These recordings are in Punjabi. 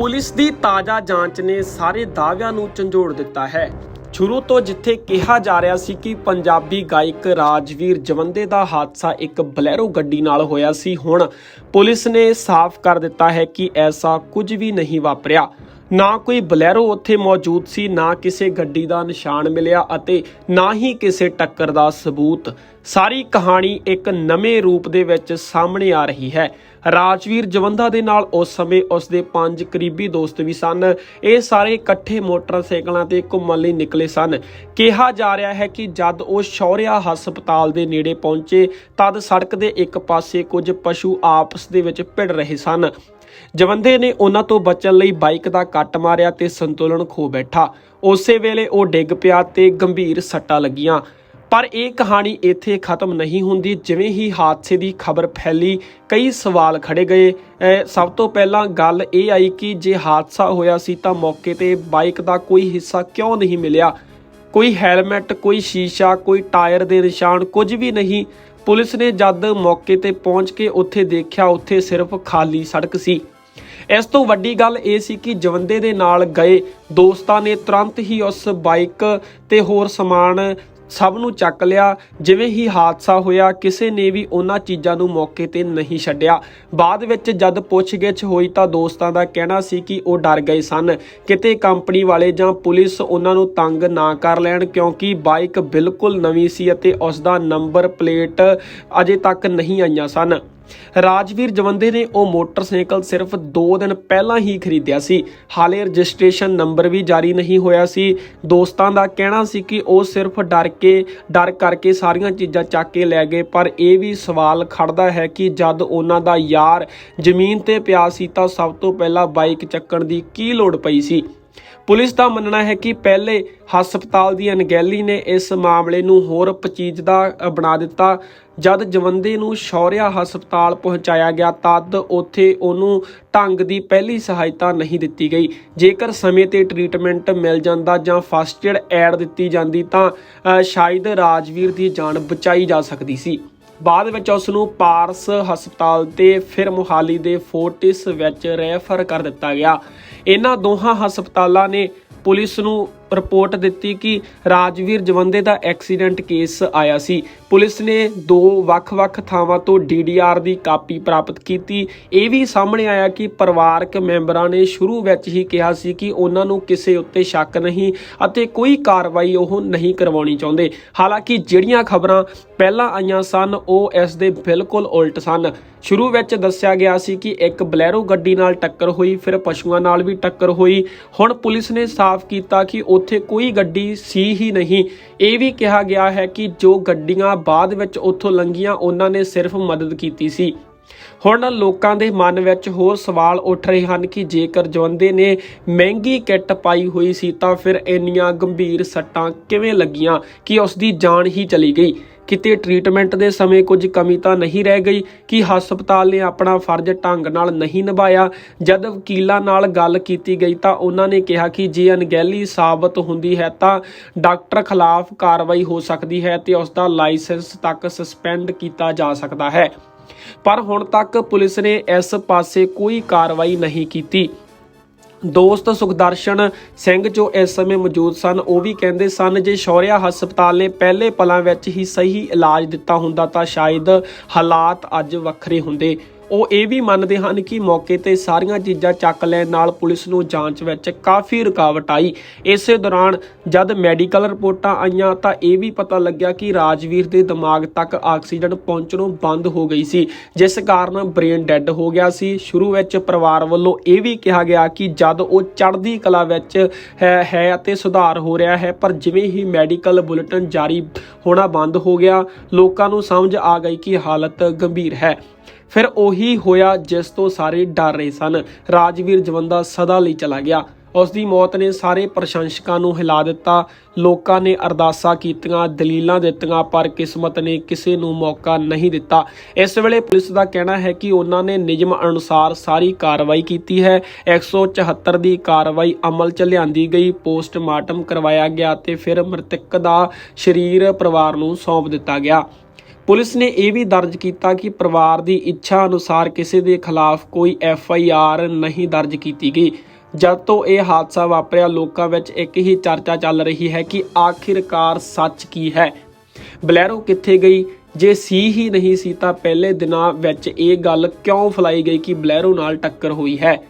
ਪੁਲਿਸ ਦੀ ਤਾਜ਼ਾ ਜਾਂਚ ਨੇ ਸਾਰੇ ਦਾਅਵਿਆਂ ਨੂੰ ਝੰਜੋੜ ਦਿੱਤਾ ਹੈ। ਸ਼ੁਰੂ ਤੋਂ ਜਿੱਥੇ ਕਿਹਾ ਜਾ ਰਿਹਾ ਸੀ ਕਿ ਪੰਜਾਬੀ ਗਾਇਕ ਰਾਜਵੀਰ ਜਵੰਦੇ ਦਾ ਹਾਦਸਾ ਇੱਕ ਬਲੈਰੋ ਗੱਡੀ ਨਾਲ ਹੋਇਆ ਸੀ, ਹੁਣ ਪੁਲਿਸ ਨੇ ਸਾਫ਼ ਕਰ ਦਿੱਤਾ ਹੈ ਕਿ ਐਸਾ ਕੁਝ ਵੀ ਨਹੀਂ ਵਾਪਰਿਆ। ਨਾ ਕੋਈ ਬਲੈਰੋ ਉੱਥੇ ਮੌਜੂਦ ਸੀ, ਨਾ ਕਿਸੇ ਗੱਡੀ ਦਾ ਨਿਸ਼ਾਨ ਮਿਲਿਆ ਅਤੇ ਨਾ ਹੀ ਕਿਸੇ ਟੱਕਰ ਦਾ ਸਬੂਤ। ਸਾਰੀ ਕਹਾਣੀ ਇੱਕ ਨਵੇਂ ਰੂਪ ਦੇ ਵਿੱਚ ਸਾਹਮਣੇ ਆ ਰਹੀ ਹੈ। ਰਾਜਵੀਰ ਜਵੰਦਾ ਦੇ ਨਾਲ ਉਸ ਸਮੇਂ ਉਸ ਦੇ ਪੰਜ ਕਰੀਬੀ ਦੋਸਤ ਵੀ ਸਨ। ਇਹ ਸਾਰੇ ਇਕੱਠੇ ਮੋਟਰਸਾਈਕਲਾਂ ਤੇ ਘੁੰਮਣ ਲਈ ਨਿਕਲੇ ਸਨ। ਕਿਹਾ ਜਾ ਰਿਹਾ ਹੈ ਕਿ ਜਦ ਉਹ ਸ਼ੌਰਿਆ ਹਸਪਤਾਲ ਦੇ ਨੇੜੇ ਪਹੁੰਚੇ, ਤਦ ਸੜਕ ਦੇ ਇੱਕ ਪਾਸੇ ਕੁਝ ਪਸ਼ੂ ਆਪਸ ਦੇ ਵਿੱਚ ਭਿੜ ਰਹੇ ਸਨ। ਜਵੰਦੇ ਨੇ ਉਹਨਾਂ ਤੋਂ ਬਚਣ ਲਈ ਬਾਈਕ ਦਾ ਕੱਟ ਮਾਰਿਆ ਤੇ ਸੰਤੁਲਨ ਖੋ ਬੈਠਾ। ਉਸੇ ਵੇਲੇ ਉਹ ਡਿੱਗ ਪਿਆ ਤੇ ਗੰਭੀਰ ਸੱਟਾਂ ਲੱਗੀਆਂ। ਪਰ ਇਹ ਕਹਾਣੀ ਇੱਥੇ ਖਤਮ ਨਹੀਂ ਹੁੰਦੀ। ਜਿਵੇਂ ਹੀ ਹਾਦਸੇ ਦੀ ਖਬਰ ਫੈਲੀ, ਕਈ ਸਵਾਲ ਖੜੇ ਗਏ। ਅਹ ਸਭ ਤੋਂ ਪਹਿਲਾਂ ਗੱਲ ਇਹ ਆਈ ਕਿ ਜੇ ਹਾਦਸਾ ਹੋਇਆ ਸੀ ਤਾਂ ਮੌਕੇ ਤੇ ਬਾਈਕ ਦਾ ਕੋਈ ਹਿੱਸਾ ਕਿਉਂ ਨਹੀਂ ਮਿਲਿਆ? ਕੋਈ ਹੈਲਮਟ, ਕੋਈ ਸ਼ੀਸ਼ਾ, ਕੋਈ ਟਾਇਰ ਦੇ ਨਿਸ਼ਾਨ ਕੁਝ ਵੀ ਨਹੀਂ। ਪੁਲਿਸ ਨੇ ਜਦ ਮੌਕੇ ਤੇ ਪਹੁੰਚ ਕੇ ਉੱਥੇ ਦੇਖਿਆ, ਉੱਥੇ ਸਿਰਫ ਖਾਲੀ ਸੜਕ ਸੀ। ਇਸ ਤੋਂ ਵੱਡੀ ਗੱਲ ਇਹ ਸੀ ਕਿ ਜਵੰਦੇ ਦੇ ਨਾਲ ਗਏ ਦੋਸਤਾਂ ਨੇ ਤੁਰੰਤ ਹੀ ਉਸ ਬਾਈਕ ਤੇ ਹੋਰ ਸਮਾਨ ਸਭ ਨੂੰ ਚੱਕ ਲਿਆ। ਜਿਵੇਂ ਹੀ ਹਾਦਸਾ ਹੋਇਆ, ਕਿਸੇ ਨੇ ਵੀ ਉਹਨਾਂ ਚੀਜ਼ਾਂ ਨੂੰ ਮੌਕੇ ਤੇ ਨਹੀਂ ਛੱਡਿਆ। ਬਾਅਦ ਵਿੱਚ ਜਦ ਪੁੱਛਗਿੱਛ ਹੋਈ ਤਾਂ ਦੋਸਤਾਂ ਦਾ ਕਹਿਣਾ ਸੀ ਕਿ ਉਹ ਡਰ ਗਏ ਸਨ। ਕਿਤੇ ਕੰਪਨੀ ਵਾਲੇ ਜਾਂ ਪੁਲਿਸ ਉਹਨਾਂ ਨੂੰ ਤੰਗ ਨਾ ਕਰ ਲੈਣ, ਕਿਉਂਕਿ ਬਾਈਕ ਬਿਲਕੁਲ ਨਵੀਂ ਸੀ ਅਤੇ ਉਸ ਦਾ ਨੰਬਰ ਪਲੇਟ ਅਜੇ ਤੱਕ ਨਹੀਂ ਆਈਆਂ ਸਨ। ਰਾਜਵੀਰ ਜਵੰਦੇ ਨੇ ਉਹ ਮੋਟਰਸਾਈਕਲ ਸਿਰਫ 2 ਦਿਨ ਪਹਿਲਾਂ ਹੀ ਖਰੀਦਿਆ ਸੀ। ਹਾਲੇ ਰਜਿਸਟ੍ਰੇਸ਼ਨ ਨੰਬਰ ਵੀ ਜਾਰੀ ਨਹੀਂ ਹੋਇਆ ਸੀ। ਦੋਸਤਾਂ ਦਾ ਕਹਿਣਾ ਸੀ ਕਿ ਉਹ ਸਿਰਫ ਡਰ ਕੇ, ਡਰ ਕਰਕੇ ਸਾਰੀਆਂ ਚੀਜ਼ਾਂ ਚੱਕ ਕੇ ਲੈ ਗਏ, ਪਰ ਇਹ ਵੀ ਸਵਾਲ ਖੜਦਾ ਹੈ ਕਿ ਜਦ ਉਹਨਾਂ ਦਾ ਯਾਰ ਜ਼ਮੀਨ ਤੇ ਪਿਆ ਸੀ ਤਾਂ ਸਭ ਤੋਂ ਪਹਿਲਾਂ ਬਾਈਕ ਚੱਕਣ ਦੀ ਕੀ ਲੋੜ ਪਈ ਸੀ? ਪੁਲਿਸ ਦਾ ਮੰਨਣਾ ਹੈ ਕਿ ਪਹਿਲੇ ਹਸਪਤਾਲ ਦੀ ਅਣਗਹਿਲੀ ਨੇ ਇਸ ਮਾਮਲੇ ਨੂੰ ਹੋਰ ਪਚੀਜਦਾ ਬਣਾ ਦਿੱਤਾ। ਜਦ ਜਵੰਦੇ ਨੂੰ ਸ਼ੌਰਿਆ ਹਸਪਤਾਲ ਪਹੁੰਚਾਇਆ ਗਿਆ, ਤਦ ਉੱਥੇ ਉਹਨੂੰ ਢੰਗ ਦੀ ਪਹਿਲੀ ਸਹਾਇਤਾ ਨਹੀਂ ਦਿੱਤੀ ਗਈ। ਜੇਕਰ ਸਮੇਂ ਤੇ ਟ੍ਰੀਟਮੈਂਟ ਮਿਲ ਜਾਂਦਾ ਜਾਂ ਫਸਟ ਏਡ ਐਡ ਦਿੱਤੀ ਜਾਂਦੀ ਤਾਂ ਸ਼ਾਇਦ ਰਾਜਵੀਰ ਦੀ ਜਾਨ ਬਚਾਈ ਜਾ ਸਕਦੀ ਸੀ। ਬਾਅਦ ਵਿੱਚ ਉਸ ਨੂੰ ਪਾਰਸ ਹਸਪਤਾਲ ਤੇ ਫਿਰ ਮੁਹਾਲੀ ਦੇ ਫੋਰਟਿਸ ਵਿੱਚ ਰੈਫਰ ਕਰ ਦਿੱਤਾ ਗਿਆ। ਇਹਨਾਂ ਦੋਹਾਂ ਹਸਪਤਾਲਾਂ ਨੇ ਪੁਲਿਸ ਨੂੰ ਰਿਪੋਰਟ ਦਿੱਤੀ ਕਿ ਰਾਜਵੀਰ ਜਵੰਦੇ ਦਾ ਐਕਸੀਡੈਂਟ ਕੇਸ ਆਇਆ ਸੀ। ਪੁਲਿਸ ਨੇ ਦੋ ਵੱਖ-ਵੱਖ ਥਾਵਾਂ ਤੋਂ ਡੀਡੀਆਰ ਦੀ ਕਾਪੀ ਪ੍ਰਾਪਤ ਕੀਤੀ। ਇਹ ਵੀ ਸਾਹਮਣੇ ਆਇਆ ਕਿ ਪਰਿਵਾਰਕ ਮੈਂਬਰਾਂ ਨੇ ਸ਼ੁਰੂ ਵਿੱਚ ਹੀ ਕਿਹਾ ਸੀ ਕਿ ਉਹਨਾਂ ਨੂੰ ਕਿਸੇ ਉੱਤੇ ਸ਼ੱਕ ਨਹੀਂ ਅਤੇ ਕੋਈ ਕਾਰਵਾਈ ਉਹ ਨਹੀਂ ਕਰਵਾਉਣੀ ਚਾਹੁੰਦੇ। ਹਾਲਾਂਕਿ ਜਿਹੜੀਆਂ ਖਬਰਾਂ ਪਹਿਲਾਂ ਆਈਆਂ ਸਨ, ਉਹ ਇਸ ਦੇ ਬਿਲਕੁਲ ਉਲਟ ਸਨ। ਸ਼ੁਰੂ ਵਿੱਚ ਦੱਸਿਆ ਗਿਆ ਸੀ ਕਿ ਇੱਕ ਬਲੈਰੋ ਗੱਡੀ ਨਾਲ ਟੱਕਰ ਹੋਈ, ਫਿਰ ਪਸ਼ੂਆਂ ਨਾਲ ਵੀ ਟੱਕਰ ਹੋਈ। ਹੁਣ ਪੁਲਿਸ ਨੇ ਸਾਫ਼ ਕੀਤਾ ਕਿ ਉੱਥੇ ਕੋਈ ਗੱਡੀ ਸੀ ਹੀ ਨਹੀਂ। ਇਹ ਵੀ ਕਿਹਾ ਗਿਆ ਹੈ ਕਿ ਜੋ ਗੱਡੀਆਂ ਬਾਅਦ ਵਿੱਚ ਉੱਥੋਂ ਲੰਘੀਆਂ, ਉਹਨਾਂ ਨੇ ਸਿਰਫ ਮਦਦ ਕੀਤੀ ਸੀ। ਹੁਣ ਲੋਕਾਂ ਦੇ ਮਨ ਵਿੱਚ ਹੋਰ ਸਵਾਲ ਉੱਠ ਰਹੇ ਹਨ ਕਿ ਜੇਕਰ ਜਵੰਦੇ ਨੇ ਮਹਿੰਗੀ ਕਿੱਟ ਪਾਈ ਹੋਈ ਸੀ ਤਾਂ ਫਿਰ ਇੰਨੀਆਂ ਗੰਭੀਰ ਸੱਟਾਂ ਕਿਵੇਂ ਲੱਗੀਆਂ ਕਿ ਉਸ ਦੀ ਜਾਨ ਹੀ ਚਲੀ ਗਈ? ਕਿਤੇ ਟ੍ਰੀਟਮੈਂਟ ਦੇ ਸਮੇਂ ਕੁਝ ਕਮੀ ਤਾਂ ਨਹੀਂ ਰਹਿ ਗਈ ਕਿ ਹਸਪਤਾਲ ਨੇ ਆਪਣਾ ਫਰਜ਼ ਢੰਗ ਨਾਲ ਨਹੀਂ ਨਿਭਾਇਆ। ਜਦ ਵਕੀਲਾਂ ਨਾਲ ਗੱਲ ਕੀਤੀ ਗਈ ਤਾਂ ਉਹਨਾਂ ਨੇ ਕਿਹਾ ਕਿ ਜੇ ਅਣਗਹਿਲੀ ਸਾਬਤ ਹੁੰਦੀ ਹੈ ਤਾਂ ਡਾਕਟਰ ਖਿਲਾਫ ਕਾਰਵਾਈ ਹੋ ਸਕਦੀ ਹੈ ਤੇ ਉਸ ਦਾ ਲਾਇਸੈਂਸ ਤੱਕ ਸਸਪੈਂਡ ਕੀਤਾ ਜਾ ਸਕਦਾ ਹੈ। ਪਰ ਹੁਣ ਤੱਕ ਪੁਲਿਸ ਨੇ ਇਸ ਪਾਸੇ ਕੋਈ ਕਾਰਵਾਈ ਨਹੀਂ ਕੀਤੀ। ਦੋਸਤ ਸੁਖਦਰਸ਼ਨ ਸਿੰਘ ਜੋ ਇਸ ਸਮੇਂ ਮੌਜੂਦ ਸਨ, ਉਹ ਵੀ ਕਹਿੰਦੇ ਸਨ, ਜੇ ਸ਼ੌਰਿਆ ਹਸਪਤਾਲ ਨੇ ਪਹਿਲੇ ਪਲਾਂ ਵਿੱਚ ਹੀ ਸਹੀ ਇਲਾਜ ਦਿੱਤਾ ਹੁੰਦਾ ਤਾਂ ਸ਼ਾਇਦ ਹਾਲਾਤ ਅੱਜ ਵੱਖਰੇ ਹੁੰਦੇ। ਉਹ ਇਹ ਵੀ ਮੰਨਦੇ ਹਨ ਕਿ ਮੌਕੇ ਤੇ ਸਾਰੀਆਂ ਚੀਜ਼ਾਂ ਚੱਕ ਲੈਣ ਨਾਲ ਪੁਲਿਸ ਨੂੰ ਜਾਂਚ ਵਿੱਚ ਕਾਫੀ ਰੁਕਾਵਟ ਆਈ। ਇਸੇ ਦੌਰਾਨ ਜਦ ਮੈਡੀਕਲ ਰਿਪੋਰਟਾਂ ਆਈਆਂ ਤਾਂ ਇਹ ਵੀ ਪਤਾ ਲੱਗਿਆ ਕਿ ਰਾਜਵੀਰ ਦੇ ਦਿਮਾਗ ਤੱਕ ਆਕਸੀਜਨ ਪਹੁੰਚਣੋਂ ਬੰਦ ਹੋ ਗਈ ਸੀ, ਜਿਸ ਕਾਰਨ ਬ੍ਰੇਨ ਡੈੱਡ ਹੋ ਗਿਆ ਸੀ। ਸ਼ੁਰੂ ਵਿੱਚ ਪਰਿਵਾਰ ਵੱਲੋਂ ਇਹ ਵੀ ਕਿਹਾ ਗਿਆ ਕਿ ਜਦ ਉਹ ਚੜ੍ਹਦੀ ਕਲਾ ਵਿੱਚ ਹੈ ਹੈ ਅਤੇ ਸੁਧਾਰ ਹੋ ਰਿਹਾ ਹੈ, ਪਰ ਜਿਵੇਂ ਹੀ ਮੈਡੀਕਲ ਬੁਲੇਟਿਨ ਜਾਰੀ ਹੋਣਾ ਬੰਦ ਹੋ ਗਿਆ, ਲੋਕਾਂ ਨੂੰ ਸਮਝ ਆ ਗਈ ਕਿ ਹਾਲਤ ਗੰਭੀਰ ਹੈ। ਫਿਰ ਉਹੀ ਹੋਇਆ ਜਿਸ ਤੋਂ ਸਾਰੇ ਡਰ ਰਹੇ ਸਨ। ਰਾਜਵੀਰ ਜਵੰਦਾ ਸਦਾ ਲਈ ਚਲਾ ਗਿਆ। ਉਸ ਦੀ ਮੌਤ ਨੇ ਸਾਰੇ ਪ੍ਰਸ਼ੰਸਕਾਂ ਨੂੰ ਹਿਲਾ ਦਿੱਤਾ। ਲੋਕਾਂ ਨੇ ਅਰਦਾਸਾਂ ਕੀਤੀਆਂ, ਦਲੀਲਾਂ ਦਿੱਤੀਆਂ, ਪਰ ਕਿਸਮਤ ਨੇ ਕਿਸੇ ਨੂੰ ਮੌਕਾ ਨਹੀਂ ਦਿੱਤਾ। ਇਸ ਵੇਲੇ ਪੁਲਿਸ ਦਾ ਕਹਿਣਾ ਹੈ ਕਿ ਉਹਨਾਂ ਨੇ ਨਿਯਮ ਅਨੁਸਾਰ ਸਾਰੀ ਕਾਰਵਾਈ ਕੀਤੀ ਹੈ। 174 ਦੀ ਕਾਰਵਾਈ ਅਮਲ ਚ ਲਿਆਂਦੀ ਗਈ। ਪੋਸਟਮਾਰਟਮ ਕਰਵਾਇਆ ਗਿਆ ਤੇ ਫਿਰ ਮ੍ਰਿਤਕ ਦਾ ਸਰੀਰ ਪਰਿਵਾਰ ਨੂੰ ਸੌਂਪ ਦਿੱਤਾ ਗਿਆ। ਪੁਲਿਸ ਨੇ ਇਹ ਵੀ ਦਰਜ ਕੀਤਾ ਕਿ ਪਰਿਵਾਰ ਦੀ ਇੱਛਾ ਅਨੁਸਾਰ ਕਿਸੇ ਦੇ ਖਿਲਾਫ ਕੋਈ ਐਫ ਆਈ ਆਰ ਨਹੀਂ ਦਰਜ ਕੀਤੀ ਗਈ। ਜਦ ਤੋਂ ਇਹ ਹਾਦਸਾ ਵਾਪਰਿਆ, ਲੋਕਾਂ ਵਿੱਚ ਇੱਕ ਹੀ ਚਰਚਾ ਚੱਲ ਰਹੀ ਹੈ ਕਿ ਆਖਿਰਕਾਰ ਸੱਚ ਕੀ ਹੈ। ਬਲੈਰੋ ਕਿੱਥੇ ਗਈ? ਜੇ ਸੀ ਹੀ ਨਹੀਂ ਸੀ ਤਾਂ ਪਹਿਲੇ ਦਿਨਾਂ ਵਿੱਚ ਇਹ ਗੱਲ ਕਿਉਂ ਫੈਲਾਈ ਗਈ ਕਿ ਬਲੈਰੋ ਨਾਲ ਟੱਕਰ ਹੋਈ ਹੈ?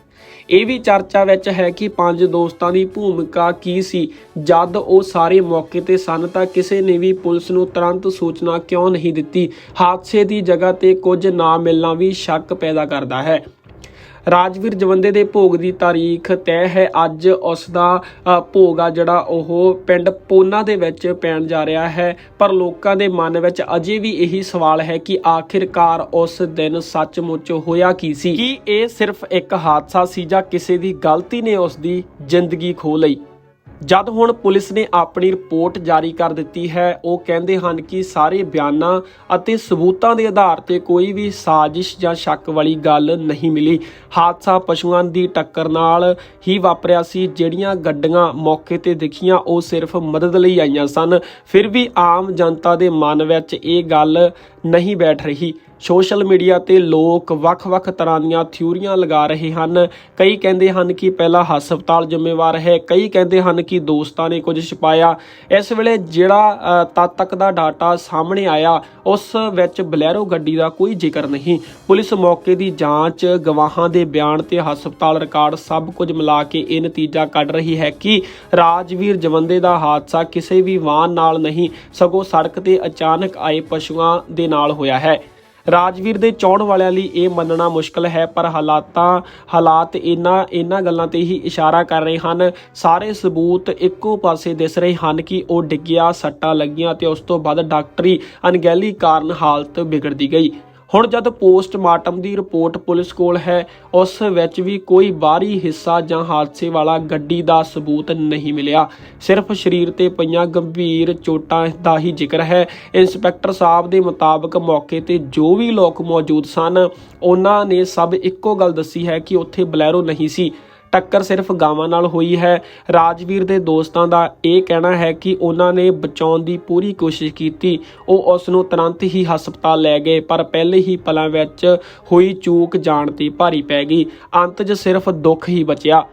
ਇਹ ਵੀ ਚਰਚਾ ਵਿੱਚ ਹੈ ਕਿ ਪੰਜ ਦੋਸਤਾਂ ਦੀ ਭੂਮਿਕਾ ਕੀ ਸੀ। ਜਦ ਉਹ ਸਾਰੇ ਮੌਕੇ ਤੇ ਸਨ ਤਾਂ ਕਿਸੇ ਨੇ ਵੀ ਪੁਲਿਸ ਨੂੰ ਤੁਰੰਤ ਸੂਚਨਾ ਕਿਉਂ ਨਹੀਂ ਦਿੱਤੀ। ਹਾਦਸੇ ਦੀ ਜਗ੍ਹਾ ਤੇ ਕੁਝ ਨਾ ਮਿਲਣਾ ਵੀ ਸ਼ੱਕ ਪੈਦਾ ਕਰਦਾ ਹੈ। ਰਾਜਵੀਰ ਜਵੰਦੇ ਦੇ ਭੋਗ ਦੀ ਤਾਰੀਖ ਤੈਅ ਹੈ। ਅੱਜ ਉਸ ਦਾ ਭੋਗ ਆ ਜਿਹੜਾ ਉਹ ਪਿੰਡ ਪੋਨਾ ਦੇ ਵਿੱਚ ਪੈਣ ਜਾ ਰਿਹਾ ਹੈ। ਪਰ ਲੋਕਾਂ ਦੇ ਮਨ ਵਿੱਚ ਅਜੇ ਵੀ ਇਹੀ ਸਵਾਲ ਹੈ ਕਿ ਆਖਿਰਕਾਰ ਉਸ ਦਿਨ ਸੱਚਮੁੱਚ ਹੋਇਆ ਕੀ ਸੀ? ਕੀ ਇਹ ਸਿਰਫ ਇੱਕ ਹਾਦਸਾ ਸੀ ਜਾਂ ਕਿਸੇ ਦੀ ਗਲਤੀ ਨੇ ਉਸ ਦੀ ਜ਼ਿੰਦਗੀ ਖੋ ਲਈ? ਜਦ ਹੁਣ ਪੁਲਿਸ ਨੇ ਆਪਣੀ ਰਿਪੋਰਟ ਜਾਰੀ ਕਰ ਦਿੱਤੀ ਹੈ, ਉਹ ਕਹਿੰਦੇ ਹਨ ਕਿ ਸਾਰੇ ਬਿਆਨਾਂ ਅਤੇ ਸਬੂਤਾਂ ਦੇ ਆਧਾਰ ਤੇ ਕੋਈ ਵੀ ਸਾਜ਼ਿਸ਼ ਜਾਂ ਸ਼ੱਕ ਵਾਲੀ ਗੱਲ ਨਹੀਂ ਮਿਲੀ। ਹਾਦਸਾ ਪਸ਼ੂਆਂ ਦੀ ਟੱਕਰ ਨਾਲ ਹੀ ਵਾਪਰਿਆ ਸੀ, ਜਿਹੜੀਆਂ ਗੱਡੀਆਂ ਮੌਕੇ ਤੇ ਦਿਖੀਆਂ, ਉਹ ਸਿਰਫ ਮਦਦ ਲਈ ਆਈਆਂ ਸਨ। ਫਿਰ ਵੀ ਆਮ ਜਨਤਾ ਦੇ ਮਨ ਵਿੱਚ ਇਹ ਗੱਲ ਨਹੀਂ ਬੈਠ ਰਹੀ। ਸੋਸ਼ਲ ਮੀਡੀਆ ਤੇ ਲੋਕ ਵੱਖ-ਵੱਖ ਤਰ੍ਹਾਂ ਦੀਆਂ ਥਿਊਰੀਆਂ ਲਗਾ ਰਹੇ ਹਨ। ਕਈ ਕਹਿੰਦੇ ਹਨ ਕਿ ਪਹਿਲਾ ਹਸਪਤਾਲ ਜ਼ਿੰਮੇਵਾਰ ਹੈ ਕਈ ਕਹਿੰਦੇ ਹਨ ਕਿ ਦੋਸਤਾਂ ਨੇ ਕੁਝ ਛੁਪਾਇਆ। ਇਸ ਵੇਲੇ ਜਿਹੜਾ ਅ, ਤਦ ਤੱਕ ਦਾ ਡਾਟਾ ਸਾਹਮਣੇ ਆਇਆ ਉਸ ਵਿੱਚ ਬਲੈਰੋ ਗੱਡੀ ਦਾ ਕੋਈ ਜ਼ਿਕਰ ਨਹੀਂ। ਪੁਲਿਸ ਮੌਕੇ ਦੀ ਜਾਂਚ ਗਵਾਹਾਂ ਦੇ ਬਿਆਨ ਤੇ ਹਸਪਤਾਲ ਰਿਕਾਰਡ ਸਭ ਕੁਝ ਮਿਲਾ ਕੇ ਇਹ ਨਤੀਜਾ ਕੱਢ ਰਹੀ ਹੈ ਕਿ ਰਾਜਵੀਰ ਜਵੰਦੇ ਦਾ ਹਾਦਸਾ ਕਿਸੇ ਵੀ ਵਾਹਨ ਨਾਲ ਨਹੀਂ ਸਗੋਂ ਸੜਕ ਤੇ ਅਚਾਨਕ ਆਏ ਪਸ਼ੂਆਂ ਦੇ ਨਾਲ ਹੋਇਆ ਹੈ। ਰਾਜਵੀਰ ਦੇ ਚਾਹਣ ਵਾਲਿਆਂ ਲਈ ਇਹ ਮੰਨਣਾ ਮੁਸ਼ਕਲ ਹੈ, ਪਰ ਹਾਲਾਤਾਂ, ਹਾਲਾਤ ਇਹਨਾਂ ਇਹਨਾਂ ਗੱਲਾਂ ਤੇ ਹੀ ਇਸ਼ਾਰਾ ਕਰ ਰਹੇ ਹਨ। ਸਾਰੇ ਸਬੂਤ ਇੱਕੋ ਪਾਸੇ ਦਿਸ ਰਹੇ ਹਨ ਕਿ ਉਹ ਡਿੱਗਿਆ, ਸੱਟਾਂ ਲੱਗੀਆਂ ਤੇ ਉਸ ਤੋਂ ਬਾਅਦ ਡਾਕਟਰੀ ਅਣਗਹਿਲੀ ਕਾਰਨ ਹਾਲਤ ਵਿਗੜਦੀ ਗਈ। ਹੁਣ ਜਦ ਪੋਸਟਮਾਰਟਮ ਦੀ ਰਿਪੋਰਟ ਪੁਲਿਸ ਕੋਲ ਹੈ, ਉਸ ਵਿੱਚ ਵੀ ਕੋਈ ਬਾਹਰੀ ਹਿੱਸਾ ਜਾਂ ਹਾਦਸੇ ਵਾਲਾ ਗੱਡੀ ਦਾ ਸਬੂਤ ਨਹੀਂ ਮਿਲਿਆ। ਸਿਰਫ ਸਰੀਰ ਤੇ ਪਈਆਂ ਗੰਭੀਰ ਚੋਟਾਂ ਦਾ ਹੀ ਜ਼ਿਕਰ ਹੈ। ਇੰਸਪੈਕਟਰ ਸਾਹਿਬ ਦੇ ਮੁਤਾਬਕ ਮੌਕੇ ਤੇ ਜੋ ਵੀ ਲੋਕ ਮੌਜੂਦ ਸਨ, ਉਹਨਾਂ ਨੇ ਸਭ ਇੱਕੋ ਗੱਲ ਦੱਸੀ ਹੈ ਕਿ ਉੱਥੇ ਬਲੈਰੋ ਨਹੀਂ ਸੀ। ਟੱਕਰ ਸਿਰਫ ਗਾਵਾਂ ਨਾਲ ਹੋਈ ਹੈ। ਰਾਜਵੀਰ ਦੇ ਦੋਸਤਾਂ ਦਾ ਇਹ ਕਹਿਣਾ ਹੈ ਕਿ ਉਹਨਾਂ ਨੇ ਬਚਾਉਣ ਦੀ ਪੂਰੀ ਕੋਸ਼ਿਸ਼ ਕੀਤੀ। ਉਹ ਉਸ ਨੂੰ ਤੁਰੰਤ ਹੀ ਹਸਪਤਾਲ ਲੈ ਗਏ, ਪਰ ਪਹਿਲੇ ਹੀ ਪਲਾਂ ਵਿੱਚ ਹੋਈ ਚੂਕ ਜਾਣ ਤੇ ਭਾਰੀ ਪੈ ਗਈ। ਅੰਤ 'ਚ ਸਿਰਫ ਦੁੱਖ ਹੀ ਬਚਿਆ।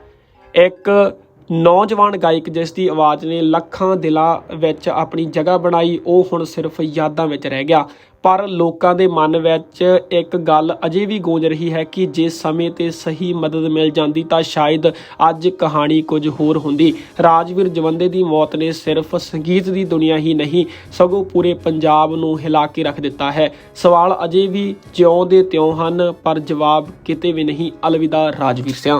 ਇੱਕ ਨੌਜਵਾਨ ਗਾਇਕ ਜਿਸ ਦੀ ਆਵਾਜ਼ ਨੇ ਲੱਖਾਂ ਦਿਲਾਂ ਵਿੱਚ ਆਪਣੀ ਜਗ੍ਹਾ ਬਣਾਈ, ਉਹ ਹੁਣ ਸਿਰਫ ਯਾਦਾਂ ਵਿੱਚ ਰਹਿ ਗਿਆ। ਪਰ ਲੋਕਾਂ ਦੇ ਮਨ ਵਿੱਚ ਇੱਕ ਗੱਲ ਅਜੇ ਵੀ ਗੂੰਜ ਰਹੀ ਹੈ ਕਿ ਜੇ ਸਮੇਂ ਤੇ ਸਹੀ ਮਦਦ ਮਿਲ ਜਾਂਦੀ ਤਾਂ ਸ਼ਾਇਦ ਅੱਜ ਕਹਾਣੀ ਕੁਝ ਹੋਰ ਹੁੰਦੀ। ਰਾਜਵੀਰ ਜਵੰਦੇ ਦੀ ਮੌਤ ਨੇ ਸਿਰਫ ਸੰਗੀਤ ਦੀ ਦੁਨੀਆ ਹੀ ਨਹੀਂ, ਸਗੋਂ ਪੂਰੇ ਪੰਜਾਬ ਨੂੰ ਹਿਲਾ ਕੇ ਰੱਖ ਦਿੱਤਾ ਹੈ। ਸਵਾਲ ਅਜੇ ਵੀ ਜਿਉਂ ਦੇ ਤਿਉਂ ਹਨ, ਪਰ ਜਵਾਬ ਕਿਤੇ ਵੀ ਨਹੀਂ। ਅਲਵਿਦਾ ਰਾਜਵੀਰ ਸਿਆਂ।